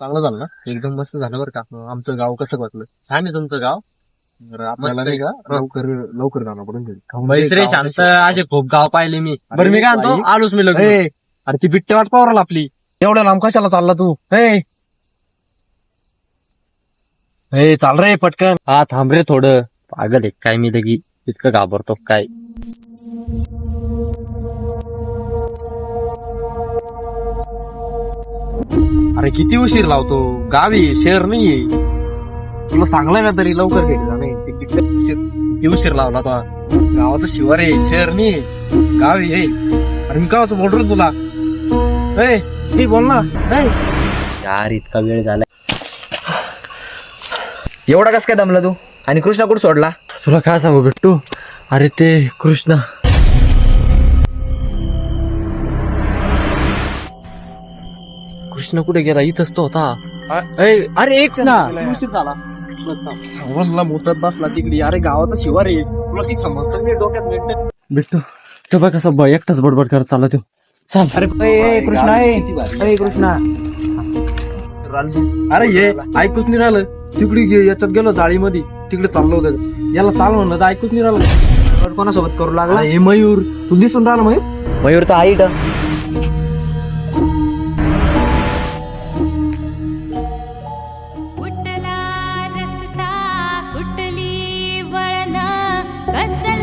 चांगलं झालं ना? एकदम मस्त झालं बरं का. आमचं गाव कसं वाटलं? छान आहे तुमचं गाव. बरं, आपल्याला नाही का लवकर लवकर जाणं पडून घरी. शांत असे खूप गाव पाहिले मी. बरं मी काय म्हणतो? आलोच मी लग्न. ए, अरे ती बिट्टे वाट पावराल आपली. एवढ्या लांब कशाला चालला तू? हे हे चाल रे पटकन. हा थांब रे थोडं. पागल आहे काय मी लगी इतकं घाबरतो काय? अरे किती उशीर लावतो? गावी शहर नाहीये. तुला सांगलंय ना तरी लवकर घरी जा नाही. ते किती उशीर किती उशीर लावला तो. गावाचं शिवार आहे शहर नाही गावी आहे. अरे मी गावाचं बोल रे तुला. ए मी बोल ना. ए. यार इतका वेळ झाला एवढा कस काय दमला तू? आणि कृष्णा कुठं सोडला? तुला काय सांगू बिट्टू? अरे ते कृष्णा. कृष्ण कुठे गेला? इथंच तो होता. अरे एक ना. उशीर झाला. बसला तिकडे. अरे गावाचं शिवार. आहे तुला काही समजतं नाही डोक्यात मिळतं बिट्टू तो बघ कसा ब- एकटाच बडबड करत चालला तो. चाल. अरे कृष्णा ए. कृष्णा. अरे ये ऐकूच नाही राहिलं. तिकडे गे- याच्यात गेलो जाळीमध्ये. तिकडे चाललो होतं. याला चाल म्हणलं तर ऐकूच नाही राहिलं. कोणासोबत करू लागला? हे मयूर. तू दिसून राहिला मयूर? मयूर तर आईट I said.